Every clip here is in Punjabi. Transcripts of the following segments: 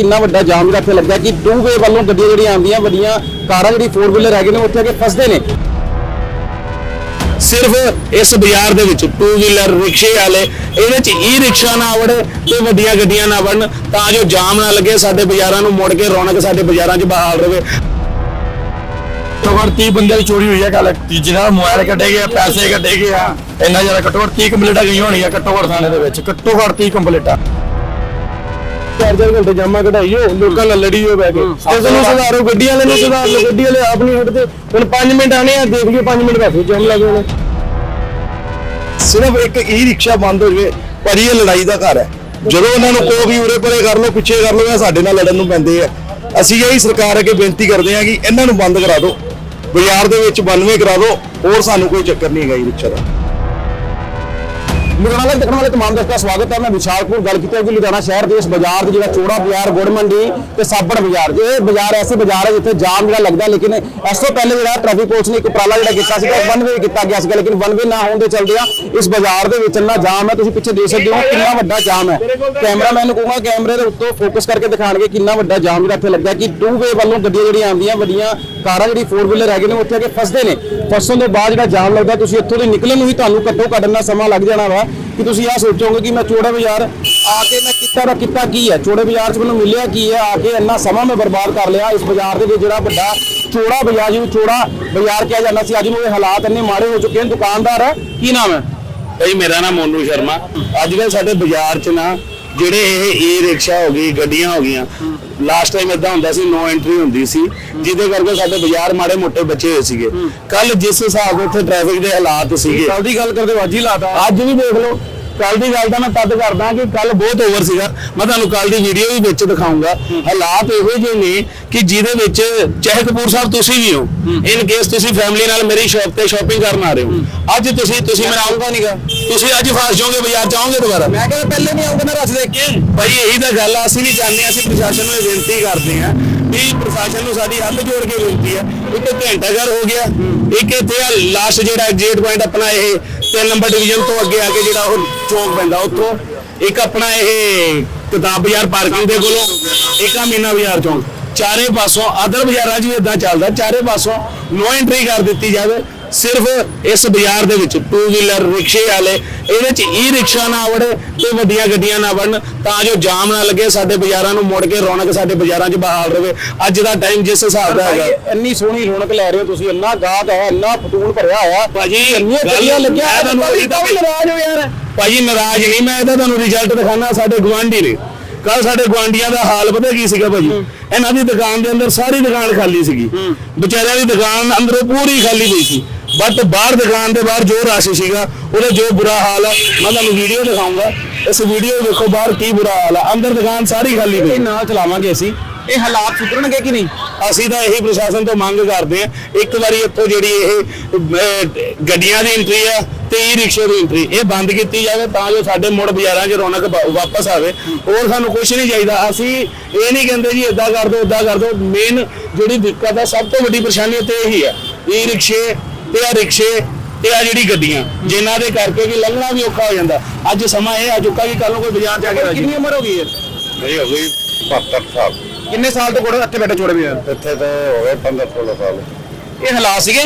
ਕਿੰਨਾ ਵੱਡਾ ਜਾਮ ਜਿਹੜਾ ਇੱਥੇ ਲੱਗਾ ਕਿ ਟੂ ਵੇ ਵੱਲੋਂ ਗੱਡੀਆਂ ਜਿਹੜੀਆਂ ਆਉਂਦੀਆਂ ਵੱਡੀਆਂ ਕਾਰਾਂ ਜਿਹੜੀ 4 ਵੀਲਰ ਹੈਗੇ ਨੇ ਉੱਥੇ ਆ ਕੇ ਫਸਦੇ ਨੇ। ਸਿਰਫ ਇਸ ਬਾਜ਼ਾਰ ਦੇ ਵਿੱਚ ਟੂ ਵੀਲਰ ਰਿਕਸ਼ੇ ਵਾਲੇ ਇਹਦੇ ਚ ਈ ਰਿਕਸ਼ਾ ਨਾ ਵੜੇ ਤੇ ਵੱਡੀਆਂ ਗੱਡੀਆਂ ਨਾ ਵੜਨ ਤਾਂ ਜੋ ਜਾਮ ਨਾ ਲੱਗੇ ਸਾਡੇ ਬਾਜ਼ਾਰਾਂ ਨੂੰ ਮੁੜ ਕੇ ਰੌਣਕ ਸਾਡੇ ਬਾਜ਼ਾਰਾਂ 'ਚ ਬਹਾਲ ਰਵੇ। ਘੱਟੋ ਘੱਟ 30 ਬੰਦਿਆਂ ਦੀ ਚੋਰੀ ਹੋਈ ਹੈ ਕੱਲ ਜਿਹਨਾਂ ਦਾ ਮੋਬਾਈਲ ਕੱਢੇ ਗਏ ਪੈਸੇ ਕੱਢੇ ਗਏ ਆ। ਇੰਨਾ ਜ਼ਿਆਦਾ ਘੱਟੋ ਘੱਟ 30 ਕੰਪਲੀਟਾਂ ਗਈਆਂ ਹੋਣੀਆਂ ਘੱਟੋ ਘੱਟ ਥਾਣੇ ਦੇ ਵਿੱਚ। ਘੱਟੋ ਘੱਟ 30 ਕੰਪਲੀਟਾਂ। ਚਾਰ ਚਾਰ ਘੰਟੇ ਜਾਮਾ ਕਢਾਈਓ ਲੋਕਾਂ ਨਾਲ ਲੜੀਓ ਬੈ ਕੇ। ਕਿਸੇ ਨੂੰ ਸੁਧਾਰੋ ਗੱਡੀ ਵਾਲੇ ਨੂੰ ਸੁਧਾਰ ਲਓ ਗੱਡੀ ਵਾਲੇ ਆਪ ਨਹੀਂ ਹਟਦੇ ਹੁਣ 5 ਮਿੰਟ ਆਣੇ ਆ ਦੇਖ ਲਈਏ 5 ਮਿੰਟ ਬਾਅਦ ਜਾਮ ਲੱਗ ਜਾਣੇ। ਸਿਰਫ ਇੱਕ ਈ ਰਿਕਸ਼ਾ ਬੰਦ ਹੋ ਜਵੇ ਭਾਜੀ ਇਹ ਲੜਾਈ ਦਾ ਘਰ ਹੈ। ਜਦੋਂ ਉਹਨਾਂ ਨੂੰ ਕਹੋ ਵੀ ਉਰੇ ਪਰੇ ਕਰ ਲਓ ਪਿੱਛੇ ਕਰ ਲਓ ਇਹ ਸਾਡੇ ਨਾਲ ਲੜਨ ਨੂੰ ਪੈਂਦੇ ਆ। ਅਸੀਂ ਇਹੀ ਸਰਕਾਰ ਅੱਗੇ ਬੇਨਤੀ ਕਰਦੇ ਹਾਂ ਕਿ ਇਹਨਾਂ ਨੂੰ ਬੰਦ ਕਰਾ ਦਿਓ। ਬਾਜ਼ਾਰ ਦੇ ਵਿੱਚ 92 ਕਰਾ ਦਿਓ ਹੋਰ ਸਾਨੂੰ ਕੋਈ ਚੱਕਰ ਨਹੀਂ ਹੈਗਾ ਈ ਰਿਕਸ਼ਾ ਦਾ। ਲੁਧਿਆਣਾ ਦੇ ਦੇਖਣ ਵਾਲੇ ਤਮਾਮ ਦਰਸ਼ਕਾਂ ਦਾ ਸਵਾਗਤ ਹੈ। ਮੈਂ ਵਿਸ਼ਾਲਪੁਰ ਗੱਲ ਕੀਤੀ ਹੈ ਕਿ ਲੁਧਿਆਣਾ ਸ਼ਹਿਰ ਦੇ ਇਸ ਬਾਜ਼ਾਰ ਦੇ ਜਿਹੜਾ ਚੋੜਾ ਬਾਜ਼ਾਰ ਗੁੜ ਮੰਡੀ ਤੇ ਸਾਬੜ ਬਾਜ਼ਾਰ। ਇਹ ਬਾਜ਼ਾਰ ਐਸੇ ਬਾਜ਼ਾਰ ਹੈ ਜਿੱਥੇ ਜਾਮ ਜਿਹੜਾ ਲੱਗਦਾ, ਲੇਕਿਨ ਇਸ ਤੋਂ ਪਹਿਲੇ ਜਿਹੜਾ ਟ੍ਰੈਫਿਕ ਪੁਲਿਸ ਨੇ ਇੱਕ ਉਪਰਾਲਾ ਜਿਹੜਾ ਕੀਤਾ ਸੀਗਾ ਵਨ ਵੇ ਕੀਤਾ ਗਿਆ ਸੀਗਾ, ਲੇਕਿਨ ਵਨ ਵੇ ਨਾ ਹੋਣ ਦੇ ਚੱਲਦੇ ਆ ਇਸ ਬਾਜ਼ਾਰ ਦੇ ਵਿੱਚ ਇੰਨਾ ਜਾਮ ਹੈ। ਤੁਸੀਂ ਪਿੱਛੇ ਦੇਖ ਸਕਦੇ ਹੋ ਕਿੰਨਾ ਵੱਡਾ ਜਾਮ ਹੈ। ਕੈਮਰਾਮੈਨ ਨੂੰ ਕਹੂੰਗਾ ਕੈਮਰੇ ਦੇ ਉੱਤੋਂ ਫੋਕਸ ਕਰਕੇ ਦਿਖਾਣਗੇ ਕਿੰਨਾ ਵੱਡਾ ਜਾਮ ਜਿਹੜਾ ਇੱਥੇ ਲੱਗਦਾ ਕਿ ਟੂ ਵੇ ਵੱਲੋਂ ਗੱਡੀਆਂ ਜਿਹੜੀਆਂ ਆਉਂਦੀਆਂ, ਵੱਡੀਆਂ ਕਾਰਾਂ ਜਿਹੜੀ 4 ਵੀਲਰ ਹੈਗੇ ਨੇ ਉੱਥੇ ਆ ਕੇ ਫਸਦੇ ਨੇ। ਫਸਣ ਤੋਂ ਬਾਅਦ ਜਿਹੜਾ ਜਾਮ ਲੱਗਦਾ, ਤੁਸੀਂ ਇੱਥੋਂ ਦੇ ਨਿਕਲਣ ਨੂੰ ਹੀ ਤੁਹਾਨੂੰ ਘੱਟੋ ਘੱਟ ਇੰਨਾ ਸਮਾਂ ਲੱਗ ਜਾਣਾ ਵਾ। ਕਿ ਤੁਸੀਂ ਆਹ ਸੋਚੋਗੇ ਕਿ ਮੈਂ ਚੋੜਾ ਬਾਜ਼ਾਰ ਆ ਕੇ ਮੈਂ ਕਿੱਤਾ ਦਾ ਕਿੱਤਾ ਕੀ ਹੈ? ਚੋੜੇ ਬਾਜ਼ਾਰ 'ਚ ਮੈਨੂੰ ਮਿਲਿਆ ਕੀ ਹੈ? ਆ ਕੇ ਇੰਨਾ ਸਮਾਂ ਮੈਂ ਬਰਬਾਦ ਕਰ ਲਿਆ। ਇਸ ਬਾਜ਼ਾਰ ਦੇ ਵਿੱਚ ਜਿਹੜਾ ਵੱਡਾ ਚੋੜਾ ਬਾਜ਼ਾਰ ਜਿਹਨੂੰ ਚੋੜਾ ਬਾਜ਼ਾਰ ਕਿਹਾ ਜਾਂਦਾ ਸੀ, ਅੱਜ ਨੂੰ ਇਹ ਹਾਲਾਤ ਇੰਨੇ ਮਾੜੇ ਹੋ ਚੁੱਕੇ ਨੇ। ਦੁਕਾਨਦਾਰ, ਕੀ ਨਾਮ ਹੈ? ਭਾਈ, ਮੇਰਾ ਨਾਮ ਮੋਨੂ ਸ਼ਰਮਾ। ਅੱਜ ਕੱਲ ਸਾਡੇ ਬਾਜ਼ਾਰ 'ਚ ਨਾ ਜਿਹੜੇ ਇਹ ਈ ਰਿਕਸ਼ਾ ਹੋ ਗਈ ਗੱਡੀਆਂ ਹੋ ਗਈਆਂ ਲਾਸਟ ਟਾਈਮ ਇਦਾਂ ਹੁੰਦਾ ਸੀ ਨੋ ਐਂਟਰੀ ਹੁੰਦੀ ਸੀ ਜਿਹਦੇ ਕਰਕੇ ਸਾਡੇ ਬਾਜ਼ਾਰ ਮਾੜੇ ਮੋਟੇ ਬੱਚੇ ਹੋਏ ਸੀਗੇ। ਕੱਲ ਜਿਸ ਹਿਸਾਬ ਉੱਥੇ ਟ੍ਰੈਫਿਕ ਦੇ ਹਾਲਾਤ ਸੀਗੇ ਕੱਲ ਦੀ ਗੱਲ ਕਰਦੇ ਵਾਜੀ ਲਾਤਾ। ਅੱਜ ਵੀ ਦੇਖ ਲਓ ਕੱਲ ਦੀ ਗੱਲ ਤਾਂ ਮੈਂ ਤਦ ਕਰਦਾ ਕਿ ਕੱਲ ਬਹੁਤ ਓਵਰ ਸੀਗਾ। ਮੈਂ ਤੁਹਾਨੂੰ ਕੱਲ ਦੀ ਵੀਡੀਓ ਵੀ ਵਿੱਚ ਦਿਖਾਉਂਗਾ ਹਾਲਾਤ ਇਹੋ ਜਿਹੇ ਨੇ ਕਿ ਜਿਹਦੇ ਵਿੱਚ ਚਾਹੇ ਕਪੂਰ ਸਾਹਿਬ ਤੁਸੀਂ ਵੀ ਹੋ ਇਨ ਕੇਸ ਤੁਸੀਂ ਫੈਮਿਲੀ ਨਾਲ ਮੇਰੀ ਸ਼ਾਪ ਤੇ ਸ਼ਾਪਿੰਗ ਕਰਨ ਆ ਰਹੇ ਹੋ। ਅੱਜ ਤੁਸੀਂ ਤੁਸੀਂ ਮੈਂ ਆਉਂਗਾ ਨਹੀਂਗਾ ਤੁਸੀਂ ਅੱਜ ਫਸ ਜਾਓਗੇ ਬਾਜ਼ਾਰ ਜਾਓਗੇ ਦੁਬਾਰਾ? ਮੈਂ ਕਹਿੰਦਾ ਪਹਿਲੇ ਨਹੀਂ ਆਉਂਦਾ ਮੈਂ ਰਸ ਦੇਖ ਕੇ। ਭਾਈ ਇਹੀ ਤਾਂ ਗੱਲ ਆ ਅਸੀਂ ਵੀ ਚਾਹੁੰਦੇ ਹਾਂ ਅਸੀਂ ਪ੍ਰਸ਼ਾਸਨ ਨੂੰ ਬੇਨਤੀ ਕਰਦੇ ਹਾਂ ਵੀ ਪ੍ਰਸ਼ਾਸਨ ਨੂੰ ਸਾਡੀ ਹੱਥ ਜੋੜ ਕੇ ਬੇਨਤੀ ਹੈ ਇੱਕ ਘੰਟਾ ਘਰ ਹੋ ਗਿਆ। ਇੱਕ ਇੱਥੇ ਆ ਲਾਸਟ ਜਿਹੜਾ ਐਗਜ਼ਿਟ ਪੁਆਇੰਟ ਆਪਣਾ ਇਹ 3 ਨੰਬਰ ਡਿਵੀਜ਼ਨ ਤੋਂ ਅੱਗੇ ਆ ਕੇ ਜਿਹੜਾ ਉਹ ਚੌਂਕ ਪੈਂਦਾ, ਉੱਥੋਂ ਇੱਕ ਆਪਣਾ ਇਹ ਕਿਤਾਬ ਬਾਜ਼ਾਰ ਪਾਰਕਿੰਗ ਦੇ ਕੋਲੋਂ, ਇੱਕ ਆ ਮੀਨਾ ਬਾਜ਼ਾਰ ਚੌਂਕ। ਚਾਰੇ ਪਾਸੋਂ ਅਦਰ ਬਾਜ਼ਾਰਾਂ 'ਚ ਵੀ ਇਦਾਂ ਚੱਲਦਾ, ਚਾਰੇ ਪਾਸੋਂ ਨੋ ਐਂਟਰੀ ਕਰ ਦਿੱਤੀ ਜਾਵੇ। ਸਿਰਫ ਇਸ ਬਾਜ਼ਾਰ ਦੇ ਵਿੱਚ ਟੂ ਵੀਲਰ ਰਿਕਸ਼ੇ ਵਾਲੇ ਇਹਦੇ ਚ ਈ ਰਿਕਸ਼ਾ ਨਾ ਵੜੇ ਤੇ ਵੱਡੀਆਂ ਗੱਡੀਆਂ ਨਾ ਵੜਨ ਤਾਂ ਜੋ ਜਾਮ ਨਾ ਲੱਗੇ ਸਾਡੇ ਬਾਜ਼ਾਰਾਂ ਨੂੰ ਮੁੜ ਕੇ ਰੌਣਕ ਸਾਡੇ ਬਾਜ਼ਾਰਾਂ 'ਚ ਬਹਾਲ ਰਵੇ। ਅੱਜ ਦਾ ਟਾਈਮ ਜਿਸ ਹਿਸਾਬ ਦਾ ਹੈਗਾ। ਇੰਨੀ ਸੋਹਣੀ ਰੌਣਕ ਲੈ ਰਹੇ ਹੋ ਤੁਸੀਂ ਇੰਨਾ ਗਾਹਕ ਹੈ ਇੰਨਾ ਫਟੂਣ ਭਰਿਆ ਹੋਇਆ ਭਾਜੀ ਇੰਨੀਆਂ ਗੱਡੀਆਂ ਲੱਗੀਆਂ ਮੈਂ ਤੁਹਾਨੂੰ ਤੁਹਾਨੂੰ ਇਹੀ ਤਾਂ ਵੀ ਨਾਰਾਜ਼ ਹੋ ਯਾਰ। ਭਾਜੀ ਨਾਰਾਜ਼ ਨਹੀਂ ਮੈਂ ਇਹਦਾ ਤੁਹਾਨੂੰ ਰਿਜ਼ਲਟ ਦਿਖਾਣਾ ਸਾਡੇ ਗਵਾਂਢੀ ਨੇ। ਕੱਲ ਸਾਡੇ ਗਵਾਂਢੀਆਂ ਦਾ ਹਾਲ ਪਤਾ ਕੀ ਸੀਗਾ ਭਾਜੀ? ਇਹਨਾਂ ਦੀ ਦੁਕਾਨ ਦੇ ਅੰਦਰ ਸਾਰੀ ਦੁਕਾਨ ਖਾਲੀ ਸੀਗੀ। ਵਿਚਾਰਿਆਂ ਦੀ ਦੁਕਾਨ ਅੰਦਰੋਂ ਪੂਰੀ ਖਾਲੀ ਪਈ ਸੀ। ਬਟ ਬਾਹਰ ਦੁਕਾਨ ਦੇ ਬਾਹਰ ਜੋ ਰਸ਼ ਸੀਗਾ ਉਹਦਾ ਜੋ ਬੁਰਾ ਹਾਲ ਆ ਮੈਂ ਤੁਹਾਨੂੰ ਵੀਡੀਓ ਦਿਖਾਉਂਗਾ। ਇਸ ਵੀਡੀਓ ਦੇਖੋ ਬਾਹਰ ਕੀ ਬੁਰਾ ਹਾਲ ਆ। ਅੰਦਰ ਦੁਕਾਨ ਸਾਰੀ ਖਾਲੀ ਪਈ। ਨਾਲ ਚਲਾਵਾਂਗੇ ਅਸੀਂ। ਇਹ ਹਾਲਾਤ ਸੁਧਰਨਗੇ ਕਿ ਨਹੀਂ? ਅਸੀਂ ਤਾਂ ਇਹੀ ਪ੍ਰਸ਼ਾਸਨ ਤੋਂ ਮੰਗ ਕਰਦੇ ਆ ਇੱਕ ਵਾਰੀ ਇੱਥੋਂ ਜਿਹੜੀ ਇਹ ਗੱਡੀਆਂ ਦੀ ਐਂਟਰੀ ਆ ਤੇ ਈ ਰਿਕਸ਼ੇ ਦੀ ਐਂਟਰੀ ਇਹ ਬੰਦ ਕੀਤੀ ਜਾਵੇ ਤਾਂ ਜੋ ਸਾਡੇ ਮੁੜ ਬਾਜ਼ਾਰਾਂ 'ਚ ਰੌਣਕ ਵਾਪਸ ਆਵੇ। ਹੋਰ ਸਾਨੂੰ ਕੁਝ ਨਹੀਂ ਚਾਹੀਦਾ। ਅਸੀਂ ਇਹ ਨਹੀਂ ਕਹਿੰਦੇ ਜੀ ਇਦਾਂ ਕਰ ਦਿਓ ਇਦਾਂ ਕਰ ਦਿਓ ਮੇਨ ਜਿਹੜੀ ਦਿੱਕਤ ਆ ਸਭ ਤੋਂ ਵੱਡੀ ਪਰੇਸ਼ਾਨੀ ਇੱਥੇ ਇਹੀ ਆ। ਈ ਰਿਕਸ਼ੇ ਤੇ ਆ ਰਿਕਸ਼ੇ ਤੇ ਆ ਜਿਹੜੀ ਗੱਡੀਆਂ ਜਿਨ੍ਹਾਂ ਦੇ ਕਰਕੇ ਕਿ ਲੰਘਣਾ ਵੀ ਔਖਾ ਹੋ ਜਾਂਦਾ। ਅੱਜ ਸਮਾਂ ਇਹ ਆ ਚੁੱਕਾ ਕਿ ਕੱਲ ਨੂੰ ਕੋਈ ਬਾਜ਼ਾਰ ਜਾ ਕੇ ਰਾਜੀ ਕਿੰਨੀ ਉਮਰ ਹੋ ਗਈ ਹੈ? ਮੇਰੀ ਹੋ ਗਈ 72 ਸਾਲ। ਕਿੰਨੇ ਸਾਲ ਤੋਂ ਕੋੜੇ ਇੱਥੇ ਬੈਠੇ ਚੋੜੇ ਬਾਜ਼ਾਰ ਇੱਥੇ ਤਾਂ ਹੋ ਗਏ 15 16 ਸਾਲ। ਇਹ ਹਾਲਾਤ ਸੀਗੇ?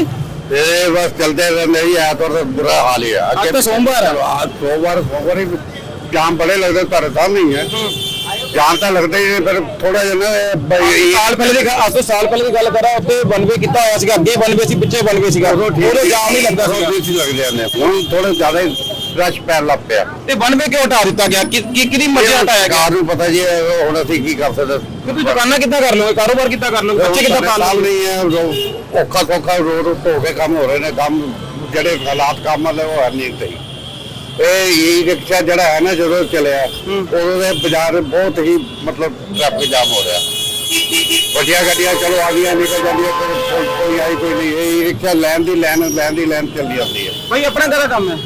ਇਹ ਬਸ ਚਲਦੇ ਰਹਿੰਦੇ ਹੀ ਐਤਵਾਰ ਤਾਂ ਬੁਰਾ ਹਾਲ ਹੀ ਹੈ ਅੱਜ ਤਾਂ ਸੋਮਵਾਰ। ਅੱਜ ਸੋਮਵਾਰ ਸੋਮਵਾਰ ਹੀ ਜਾਮ ਬੜੇ ਲੱਗਦੇ ਤੁਹਾਡੇ ਸਾਹਮਣੇ ਹੀ। ਹੈ। ਜਾਮ ਤਾਂ ਲੱਗਦੇ ਹੀ ਫਿਰ ਥੋੜਾ ਜਿਹਾ ਨਾ ਸਾਲ ਪਹਿਲੇ ਦੀ ਅੱਜ ਤੋਂ ਸਾਲ ਪਹਿਲੇ ਦੀ ਗੱਲ ਕਰਾਂ ਉੱਥੇ ਵਨਵੇ ਕੀਤਾ ਹੋਇਆ ਸੀਗਾ ਅੱਗੇ ਵਨਵੇ ਸੀ ਪਿੱਛੇ ਵਨਵੇ ਸੀਗਾ। ਉਹਦੇ ਜਾਮ ਨਹੀਂ ਲੱਗਦਾ ਠੀਕ ਸੀ ਲੱਗਦੇ ਨੇ ਹੁਣ ਥੋੜੇ ਜ਼ਿਆਦਾ ਰਸ਼ ਪੈਣ ਲੱਗ ਪਿਆ। ਤੇ ਵਨਵੇ ਕਿਉਂ ਹਟਾ ਦਿੱਤਾ ਗਿਆ? ਕਿ ਕਿ ਕਿਹਦੀ ਮਰਜ਼ੀ ਹਟਾਇਆ ਗਿਆ? ਨੂੰ ਪਤਾ ਜੀ ਇਹ ਹੁਣ ਅਸੀਂ ਕੀ ਕਰ ਸਕਦੇ? ਤੁਸੀਂ ਦੁਕਾਨਾਂ ਕਿੱਦਾਂ ਕਰ ਲਓਗੇ? ਕਾਰੋਬਾਰ ਕਿੱਦਾਂ ਕਰ ਲਓਗੇ? ਬੱਚੇ ਕਿੱਦਾਂ ਪਾਲ ਲਓਗੇ ਨਹੀਂ ਹੈ ਰੋ- ਔਖਾ ਸੌਖਾ ਰੋਡ ਧੋ ਕੇ ਕੰਮ ਹੋ ਰਹੇ ਨੇ ਕੰਮ ਜਿਹੜੇ ਹਾਲਾਤ ਕੰਮ ਵਾਲੇ ਉਹ ਹੈ ਨਹੀਂ ਸਹੀ ਇਹ ਈ ਰਿਕਸ਼ਾ ਜਿਹੜਾ ਹੈ ਨਾ ਜਦੋਂ ਚੱਲਿਆ ਉਦੋਂ ਦੇ ਬਾਜ਼ਾਰ ਬਹੁਤ ਹੀ ਮਤਲਬ ਟ੍ਰੈਫਿਕ ਜਾਮ ਹੋ ਰਿਹਾ। ਵੱਡੀਆਂ ਗੱਡੀਆਂ ਚਲੋ ਆ ਗਈਆਂ ਨਿਕਲ ਜਾਂਦੀਆਂ ਕੋਈ- ਆਈ ਕੋਈ ਨਹੀਂ। ਇਹ ਈ ਰਿਕਸ਼ਾ ਲੈਣ ਦੀ ਲੈਣ ਲੈਣ ਦੀ ਲੈਣ ਚੱਲੀ ਜਾਂਦੀ ਹੈ। ਭਾਈ ਆਪਣਾ ਕਿਹੜਾ ਕੰਮ ਹੈ?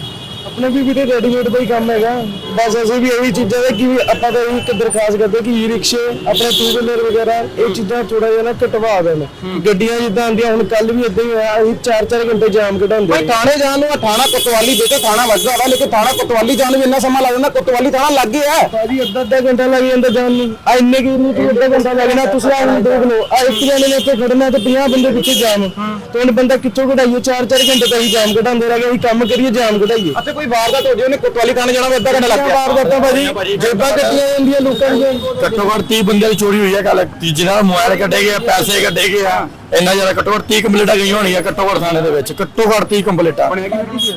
ਆਪਣੇ ਵੀ ਵੀਰੇ ਰੈਡੀਮੇਡ ਦਾ ਹੀ ਕੰਮ ਹੈਗਾ। ਬਸ ਅਸੀਂ ਵੀ ਇਹੀ ਚੀਜ਼ਾਂ ਦੇ ਕਿ ਆਪਾਂ ਤਾਂ ਇੱਕ ਦਰਖਾਸਤ ਕਰਦੇ ਕਿ ਈ ਰਿਕਸ਼ੇ ਆਪਣੇ ਟੂ ਵੀਲਰ ਵਗੈਰਾ ਇਹ ਚੀਜ਼ਾਂ ਥੋੜਾ ਜਿਹਾ ਨਾ ਘਟਵਾ ਦੇਣ। ਗੱਡੀਆਂ ਜਿੱਦਾਂ ਆਉਂਦੀਆਂ ਹੁਣ ਕੱਲ ਵੀ ਇਦਾਂ ਹੀ ਹੋਇਆ ਅਸੀਂ 4-4 ਘੰਟੇ ਜਾਮ ਕਢਾਉਂਦੇ ਭਾਈ ਥਾਣੇ ਜਾਣ ਨੂੰ ਆ ਥਾਣਾ ਕੋਤਵਾਲੀ ਦੇ ਕੇ ਥਾਣਾ ਵੱਜਦਾ ਵਾ ਲੇਕਿਨ ਥਾਣਾ ਕੋਤਵਾਲੀ ਜਾਣ ਨੂੰ ਵੀ ਇੰਨਾ ਸਮਾਂ ਲੱਗ ਜਾਂਦਾ ਕੋਤਵਾਲੀ ਥਾਣਾ ਲੱਗ ਗਿਆ ਹੈ ਭਾਜੀ ਅੱਧਾ ਅੱਧਾ ਘੰਟਾ ਲੱਗ ਜਾਂਦਾ ਜਾਣ ਨੂੰ। ਆ ਇੰਨੇ ਕਿ ਨੂੰ ਤੂੰ ਅੱਧਾ ਘੰਟਾ ਲੱਗਣਾ ਤੁਸੀਂ ਆ ਹੁਣ ਦੇਖ ਲਓ ਆ ਇੱਕ ਜਣੇ ਨੇ ਇੱਥੇ ਖੜਨਾ ਤੇ 50 ਬੰਦੇ ਪਿੱਛੇ ਜਾਮ ਤੇ ਹੁਣ ਬੰਦਾ ਕਿੱਥੋਂ ਕਢਾਈਏ? 4-4 ਘੰਟੇ ਤਾਂ ਅਸੀਂ ਜਾਮ ਕਢਾਉਂਦੇ ਰਹੇ ਅਸੀਂ ਕੰਮ ਕਰੀਏ ਜਾਮ ਅਤੇ ਕੋਈ ਵਾਰਦਾਤ ਹੋ ਜੇ ਉਹਨੇ ਕੋਤਵਾਲੀ ਥਾਣੇ ਜਾਣਾ ਵੀ ਅੱਧਾ ਘੰਟਾ ਲੱਗ ਗਿਆ। ਬਾਰ ਭਾਜੀ? ਜੇਬਾਂ ਕੱਟੀਆਂ ਜਾਂਦੀਆਂ ਲੋਕਾਂ ਦੀਆਂ। ਘੱਟੋ ਘੱਟ 30 ਬੰਦਿਆਂ ਦੀ ਚੋਰੀ ਹੋਈ ਹੈ ਕੱਲ ਜਿਹਨਾਂ ਦਾ ਮੋਬਾਈਲ ਕੱਢੇ ਗਏ ਪੈਸੇ ਕੱਢੇ ਗਏ ਆ। ਇੰਨਾ ਜ਼ਿਆਦਾ ਘੱਟੋ ਘੱਟ 30 ਕੰਪਲੀਟਾਂ ਗਈਆਂ ਹੋਣੀਆਂ ਘੱਟੋ ਘੱਟ ਥਾਣੇ ਦੇ ਵਿੱਚ। ਘੱਟੋ ਘੱਟ 30 ਕੰਪਲੀਟਾਂ।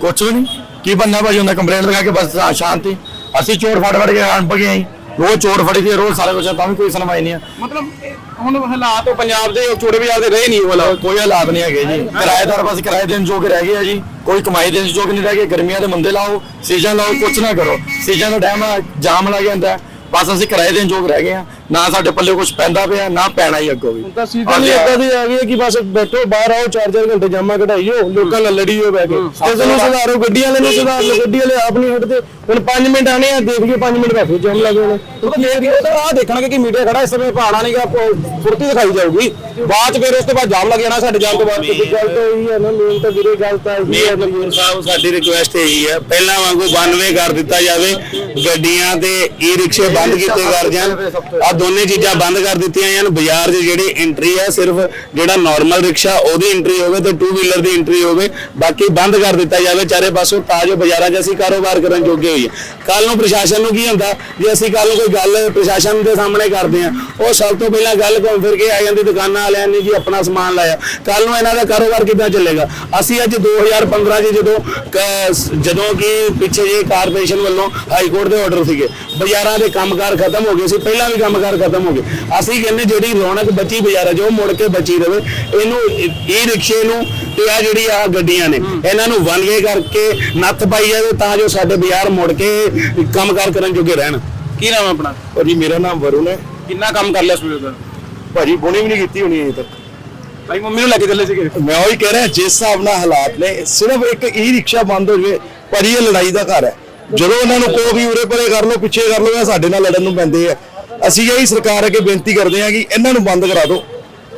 ਕੁਛ ਵੀ ਨਹੀਂ। ਕੀ ਬੰਨਾ ਭਾਜੀ ਹੁੰਦਾ ਕੰਪਲੇਂਟ ਲਗਾ ਕੇ ਬਸ ਸ਼ਾਂਤੀ। ਅਸੀਂ ਚੋਰ ਫੜ ਫੜ ਕੇ ਆਣ ਪਗੇ ਆਂ ਰੋਜ਼ ਚੋਰ ਫੜੀ ਦੀ ਰੋਜ਼ ਸਾਰੇ ਕੁਛ ਤਾਂ ਵੀ ਕੋਈ ਸੁਣਵਾਈ ਨਹੀਂ ਆ। ਮਤਲਬ ਇਹ ਹੁਣ ਹਾਲਾਤ ਉਹ ਪੰਜਾਬ ਦੇ ਚੋੜੇ ਬਾਜ਼ਾਰ ਦੇ ਰਹੇ ਨਹੀਂ ਉਹ ਕੋਈ ਹਾਲਾਤ ਨਹੀਂ ਹੈਗੇ ਜੀ। ਕਿਰਾਏਦਾਰ ਬਸ ਕਿਰਾਏ ਦੇਣ ਜੋਗੇ ਰਹਿ ਗਏ ਆ ਜੀ। ਕੋਈ ਕਮਾਈ ਦੇਣ ਜੋਗੇ ਨਹੀਂ ਰਹਿ ਗਏ ਗਰਮੀਆਂ ਦੇ ਮੰਦੇ ਲਾਓ ਸੀਜ਼ਨ ਲਾਓ ਕੁਛ ਨਾ ਕਰੋ। ਸੀਜ਼ਨ ਦਾ ਟਾਈਮ ਆ ਜਾਮ ਲੱਗ ਜਾਂਦਾ। ਬਸ ਅਸੀਂ ਕਿਰਾਏ ਦੇਣ ਜੋਗ ਰਹਿ ਗਏ ਆ। ਨਾ ਸਾਡੇ ਪੱਲੇ ਕੁਝ ਪੈਂਦਾ ਪਿਆ ਨਾ ਪੈਣਾ ਹੀ ਅੱਗੋਂ ਵੀ। ਤਾਂ ਸੀਜ਼ਨ ਹੀ ਏਦਾਂ ਦੀ ਆ ਗਈ ਹੈ ਕਿ ਬਸ ਬੈਠੋ ਬਾਹਰ ਆਓ 4-4 ਘੰਟੇ ਜਾਮਾ ਕਢਾਈਓ ਲੋਕਾਂ ਨਾਲ ਲੜੀਓ ਬੈ ਕੇ। ਕਿਸੇ ਨੂੰ ਸੁਧਾਰੋ ਗੱਡੀਆਂ ਵਾਲੇ ਨੂੰ ਸੁਧਾਰ ਲਓ ਗੱਡੀ ਵਾਲੇ ਆਪ ਨਹੀਂ ਹਟਦੇ। ਹੁਣ 5 ਮਿੰਟ ਆਣੇ ਆ ਦੇਖ ਲਈਏ 5 ਮਿੰਟ ਬੈਠੋ ਜਾਮ ਲੱਗ ਜਾਣਾ। ਉਹ ਤਾਂ ਆਹ ਦੇਖਣਗੇ ਕਿ ਮੀਡੀਆ ਖੜਾ ਇਸ ਸਮੇਂ ਭਾਣਾ ਨਹੀਂਗਾ ਫੁਰਤੀ ਦਿਖਾਈ ਜਾਊਗੀ। ਬਾਅਦ ਚ ਫਿਰ ਉਸ ਤੋਂ ਬਾਅਦ ਜਾਮ ਲੱਗ ਜਾਣਾ ਸਾਡੇ ਜਾਮ ਤੋਂ ਬਾਅਦ। ਗੱਲ ਤਾਂ ਇਹੀ ਹੈ ਨਾ ਮੇਨ ਤਾਂ ਵੀਰੇ ਗੱਲ ਤਾਂ ਇਹੀ ਹੈ ਮੀਰ ਸਾਹਿਬ ਸਾਡੀ ਰਿਕੁਐਸਟ ਇਹੀ ਹੈ। ਪਹਿਲਾਂ ਵਾਂਗੂ 92 ਕਰ ਦਿੱਤਾ ਜਾਵੇ ਗੱਡੀਆਂ ਤੇ ਈ ਰਿਕਸ਼ੇ ਬੰਦ ਕੀਤੇ ਕਰ ਜਾਣ। ਆ ਦੋਨੇ ਚੀਜ਼ਾਂ ਬੰਦ ਕਰ ਦਿੱਤੀਆਂ ਹਨ ਬਾਜ਼ਾਰ 'ਚ ਜਿਹੜੀ ਐਂਟਰੀ ਹੈ ਸਿਰਫ ਜਿਹੜਾ ਨਾਰਮਲ ਰਿਕਸ਼ਾ ਉਹਦੀ ਐਂਟਰੀ ਹੋਵੇ ਤੇ ਟੂ ਵੀਲਰ ਦੀ ਐਂਟਰੀ ਹੋਵੇ, ਬਾਕੀ ਬੰਦ ਕਰ ਦਿੱਤਾ ਜਾਵੇ। ਚਾਰੇ ਪਾਸੋਂ ਤਾਂ ਜੋ ਬਾਜ਼ਾਰਾਂ 'ਚ ਅਸੀਂ ਕਾਰੋਬਾਰ ਕਰਨ ਜੋਗੇ ਹੋਈਏ। ਕੱਲ ਨੂੰ ਪ੍ਰਸ਼ਾਸਨ ਨੂੰ ਕੀ ਹੁੰਦਾ? ਜੇ ਅਸੀਂ ਕੱਲ ਨੂੰ ਕੋਈ ਗੱਲ ਪ੍ਰਸ਼ਾਸਨ ਦੇ ਸਾਹਮਣੇ ਕਰਦੇ ਆ ਉਹ ਸਭ ਤੋਂ ਪਹਿਲਾਂ ਗੱਲ ਘੁੰਮ ਫਿਰ ਕੇ ਆ ਜਾਂਦੀ, ਦੁਕਾਨਾਂ ਵਾਲਿਆਂ ਨੇ ਜੀ ਆਪਣਾ ਸਮਾਨ ਲਾਇਆ। ਕੱਲ ਨੂੰ ਇਹਨਾਂ ਦਾ ਕਾਰੋਬਾਰ ਕਿੱਦਾਂ ਚੱਲੇਗਾ? ਅਸੀਂ ਅੱਜ 2015 ਚ ਜਦੋਂ, ਕ- ਜਦੋਂ ਕਿ ਪਿੱਛੇ ਜੇ ਕਾਰਪੋਰੇਸ਼ਨ ਵੱਲੋਂ ਹਾਈ ਕੋਰਟ ਦੇ ਆਰਡਰ ਸੀਗੇ। ਬਾਜ਼ਾਰਾਂ ਦੇ ਕੰਮਕਾਰ ਖਤਮ ਹੋ ਗਏ ਸੀ। ਪਹਿਲਾਂ ਵੀ ਕੰਮ ਕੰਮਕਾਰ ਖਤਮ ਹੋ ਗਏ। ਅਸੀਂ ਕਹਿੰਦੇ ਜਿਹੜੀ ਰੌਣਕ ਬਚੀ ਬਾਜ਼ਾਰਾਂ 'ਚ ਉਹ ਮੁੜ ਕੇ ਬਚੀ ਰਵੇ ਇਹਨੂੰ ਇਹ ਰਿਕਸ਼ੇ ਨੂੰ ਤੇ ਆ ਜਿਹੜੀ ਆ ਗੱਡੀਆਂ ਨੇ ਇਹਨਾਂ ਨੂੰ ਵਨ ਵੇ ਕਰਕੇ ਨੱਥ ਪਾਈ ਜਾਵੇ ਤਾਂ ਜੋ ਸਾਡੇ ਬਾਜ਼ਾਰ ਮੁੜ ਕੇ ਕੰਮਕਾਰ ਕਰਨ ਜੋਗੇ ਰਹਿਣ। ਕੀ ਨਾਮ ਹੈ ਆਪਣਾ? ਭਾਜੀ ਮੇਰਾ ਨਾਮ ਵਰੁਣ ਹੈ। ਕਿੰਨਾ ਕੰਮ ਕਰ ਲਿਆ ਸਵੇਰ ਦਾ? ਭਾਜੀ ਬੁਣੀ ਵੀ ਨਹੀਂ ਕੀਤੀ ਹੋਣੀ ਅਜੇ ਤੱਕ। ਭਾਈ ਮੰਮੀ ਨੂੰ ਲੈ ਕੇ ਚੱਲੇ ਸੀਗੇ? ਮੈਂ ਉਹੀ ਕਹਿ ਰਿਹਾ ਜਿਸ ਹਿਸਾਬ ਨਾਲ ਹਾਲਾਤ ਨੇ ਸਿਰਫ ਇੱਕ ਈ ਰਿਕਸ਼ਾ ਬੰਦ ਹੋ ਜਵੇ ਭਾਜੀ ਇਹ ਲੜਾਈ ਦਾ ਘਰ ਹੈ। ਜਦੋਂ ਉਹਨਾਂ ਨੂੰ ਕਹੋ ਵੀ ਉਰੇ ਪਰੇ ਕਰ ਲਓ ਪਿੱਛੇ ਕਰ ਲਓ ਇਹ ਸਾਡੇ ਨਾਲ ਲੜਨ ਨੂੰ ਪੈਂਦੇ ਆ। ਅਸੀਂ ਇਹੀ ਸਰਕਾਰ ਅੱਗੇ ਬੇਨਤੀ ਕਰਦੇ ਹਾਂ ਕਿ ਇਹਨਾਂ ਨੂੰ ਬੰਦ ਕਰਾ ਦਿਓ।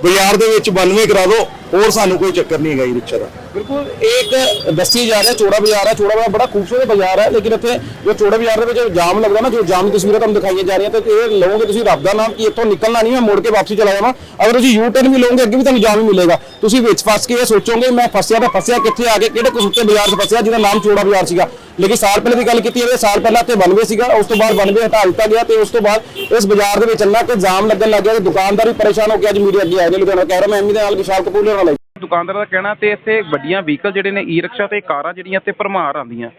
ਬਾਜ਼ਾਰ ਦੇ ਵਿੱਚ 92 ਕਰਾ ਦਿਓ, ਹੋਰ ਸਾਨੂੰ ਕੋਈ ਚੱਕਰ ਨਹੀਂ ਹੈਗਾ ਈ ਰਿਕਸ਼ਾ ਦਾ। ਬਿਲਕੁਲ ਇੱਕ ਦੱਸੀ ਜਾ ਰਿਹਾ, ਚੋੜਾ ਬਾਜ਼ਾਰ ਹੈ, ਚੋੜਾ ਬਾਜ਼ਾਰ ਬੜਾ ਖੂਬਸੂਰਤ ਬਾਜ਼ਾਰ ਹੈ, ਲੇਕਿਨ ਇੱਥੇ ਜੋ ਚੋੜਾ ਬਾਜ਼ਾਰ ਦੇ ਵਿੱਚ ਜਾਮ ਲੱਗਦਾ ਨਾ, ਜੋ ਜਾਮ ਦੀ ਤਸਵੀਰਾਂ ਤੁਹਾਨੂੰ ਦਿਖਾਈਆਂ ਜਾ ਰਹੀਆਂ, ਤੇ ਇਹ ਲਓਗੇ ਤੁਸੀਂ ਰੱਬ ਦਾ ਨਾਮ ਕਿ ਇੱਥੋਂ ਨਿਕਲਣਾ ਨਹੀਂ, ਮੈਂ ਮੁੜ ਕੇ ਵਾਪਸੀ ਚਲਾ ਜਾਵਾਂ। ਅਗਰ ਤੁਸੀਂ ਯੂ ਟਰਨ ਵੀ ਲਓਗੇ ਅੱਗੇ ਵੀ ਤੁਹਾਨੂੰ ਜਾਮ ਹੀ ਮਿਲੇਗਾ। ਤੁਸੀਂ ਵਿੱਚ ਫਸ ਕੇ ਇਹ ਸੋਚੋਗੇ, ਮੈਂ ਫਸਿਆ ਤਾਂ ਫਸਿਆ ਕਿੱਥੇ ਆ ਕੇ, ਕਿਹੜੇ ਕੁਸੁੱਤੇ ਬਾਜ਼ਾਰ 'ਚ ਫਸਿਆ, ਜਿਹਦਾ ਨਾਮ ਚੋੜਾ ਬਾਜ਼ਾਰ ਸੀਗਾ। ਲੇਕਿਨ ਸਾਲ ਪਹਿਲਾਂ ਦੀ ਗੱਲ ਕੀਤੀ ਜਾਵੇ, ਸਾਲ ਪਹਿਲਾਂ ਇੱਥੇ 92 ਸੀਗਾ, ਉਸ ਤੋਂ ਬਾਅਦ 92 ਹਟਾ ਦਿੱਤਾ ਗਿਆ, ਤੇ ਉਸ ਤੋਂ ਬਾਅਦ ਇਸ ਬਾਜ਼ਾਰ ਦੇ ਵਿੱਚ ਇੰਨਾ ਕਿ ਜਾਮ ਲੱਗਣ ਲੱਗ ਗਿਆ ਤੇ ਦੁਕਾਨਦਾਰ ਵੀ ਪਰੇਸ਼ਾਨ ਹੋ ਕੇ ਅੱਜ ਮੀਡੀਆ ਅੱਗੇ ਆਏ ਨੇ ਲੁਧਿਆਣਾ ਕਹਿ ਰਿਹਾ ਮੈਂ ਦੇ ਨਾਲ ਵਿਸ਼ਾਲ ਕਪੂਰ ਨਾਲ ਦੁਕਾਨਦਾਰ ਦਾ ਕਹਿਣਾ ਤੇ ਇੱਥੇ ਵੱਡੀਆਂ ਵਹੀਕਲ ਜਿਹੜੇ ਨੇ ਈ ਰਿਕਸ਼ਾ ਤੇ ਕਾਰਾਂ ਜਿਹੜੀਆਂ ਤੇ ਭਰਮਾਰ ਆਉਂਦੀਆਂ।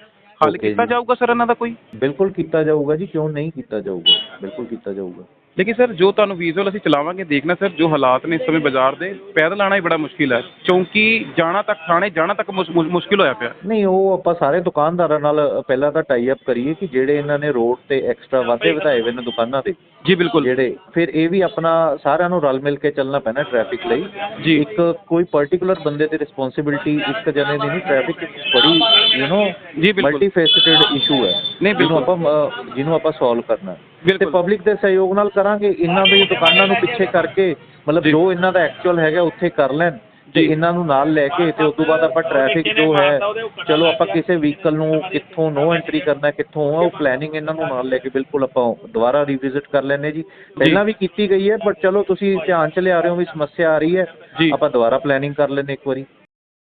ਹੱਲ Okay ਕੀਤਾ ਜੀ। ਜਾਊਗਾ ਸਰ ਇਹਨਾਂ ਦਾ ਕੋਈ? ਬਿਲਕੁਲ ਕੀਤਾ ਜਾਊਗਾ ਜੀ ਕਿਉਂ ਨਹੀਂ ਕੀਤਾ ਜਾਊਗਾ? ਬਿਲਕੁਲ ਕੀਤਾ ਜਾਊਗਾ। ਲੇਕਿਨ ਸਰ ਜੋ ਤੁਹਾਨੂੰ ਵਿਜ਼ੂਅਲ ਅਸੀਂ ਚਲਾਵਾਂਗੇ ਦੇਖਣਾ ਸਰ ਜੋ ਹਾਲਾਤ ਨੇ ਇਸ ਸਮੇਂ ਬਾਜ਼ਾਰ ਦੇ ਪੈਦਲ ਆਣਾ ਹੀ ਬੜਾ ਮੁਸ਼ਕਿਲ ਹੈ ਚੌਂਕੀ ਜਾਣਾ ਤੱਕ ਥਾਣੇ ਜਾਣਾ ਤੱਕ ਮੁਸ਼- ਮੁਸ਼- ਮੁਸ਼ਕਿਲ ਹੋਇਆ ਪਿਆ ਨਹੀਂ ਉਹ ਆਪਾਂ ਸਾਰੇ ਦੁਕਾਨਦਾਰਾਂ ਨਾਲ ਪਹਿਲਾਂ ਤਾਂ ਟਾਈ ਅਪ ਕਰੀਏ ਕਿ ਜਿਹੜੇ ਇਹਨਾਂ ਨੇ ਰੋਡ ਤੇ ਐਕਸਟਰਾ ਵਾਧੇ ਵਧਾਏ ਹੋਏ ਨੇ ਦੁਕਾਨਾਂ ਤੇ ਜੀ ਬਿਲਕੁਲ ਜਿਹੜੇ ਫਿਰ ਇਹ ਵੀ ਆਪਣਾ ਸਾਰਿਆਂ ਨੂੰ ਰਲ ਮਿਲ ਕੇ ਚੱਲਣਾ ਪੈਣਾ ਟ੍ਰੈਫਿਕ ਲਈ ਜੀ। ਇੱਕ ਕੋਈ ਪਾਰਟਿਕੂਲਰ ਬੰਦੇ ਦੀ ਰਿਸਪੌਂਸਿਬਿਲਟੀ ਇੱਕ ਜਣੇ ਦੀ ਨਹੀਂ ਟ੍ਰੈਫਿਕ ਬੜੀ ਯੂ نو ਜੀ, ਬਿਲਕੁਲ। ਮਲਟੀ ਫੇਸਟਡ ਇਸ਼ੂ ਹੈ ਨਹੀਂ, ਜਿਹਨੂੰ। ਆਪਾਂ ਜਿਹਨੂੰ ਆਪਾਂ ਸੋਲਵ ਕਰਨਾ ਹੈ। ਤੇ। ਪਬਲਿਕ ਦੇ ਸਹਿਯੋਗ ਨਾਲ ਕਰਾਂਗੇ। ਇਹਨਾਂ ਦੀ ਦੁਕਾਨਾਂ ਨੂੰ ਪਿੱਛੇ ਕਰਕੇ ਮਤਲਬ ਜੋ। ਇਹਨਾਂ ਦਾ ਐਕਚੁਅਲ ਹੈਗਾ ਉੱਥੇ ਕਰ ਲੈਣ ਤੇ। ਇਹਨਾਂ ਨੂੰ ਨਾਲ ਲੈ ਕੇ ਤੇ ਉਸ ਤੋਂ ਬਾਅਦ ਆਪਾਂ ਟ੍ਰੈਫਿਕ ਜੋ ਹੈ ਚਲੋ ਆਪਾਂ ਕਿਸੇ ਵਹੀਕਲ ਨੂੰ ਕਿੱਥੋਂ ਨੋ ਐਂਟਰੀ ਕਰਨਾ ਕਿੱਥੋਂ ਆ ਉਹ ਪਲੈਨਿੰਗ ਇਹਨਾਂ ਨੂੰ ਨਾਲ ਲੈ ਕੇ ਬਿਲਕੁਲ ਆਪਾਂ ਦੁਬਾਰਾ ਰਿਵਿਜ਼ਿਟ ਕਰ ਲੈਨੇ ਜੀ। ਪਹਿਲਾਂ ਵੀ ਕੀਤੀ ਗਈ ਹੈ ਬਟ ਚਲੋ ਤੁਸੀਂ ਧਿਆਨ ਚ ਲਿਆ ਰਹੇ ਹੋ ਵੀ ਸਮੱਸਿਆ ਆ ਰਹੀ ਹੈ। ਆਪਾਂ ਦੁਬਾਰਾ ਪਲੈਨਿੰਗ ਕਰ ਲੈਨੇ ਇੱਕ ਵਾਰੀ।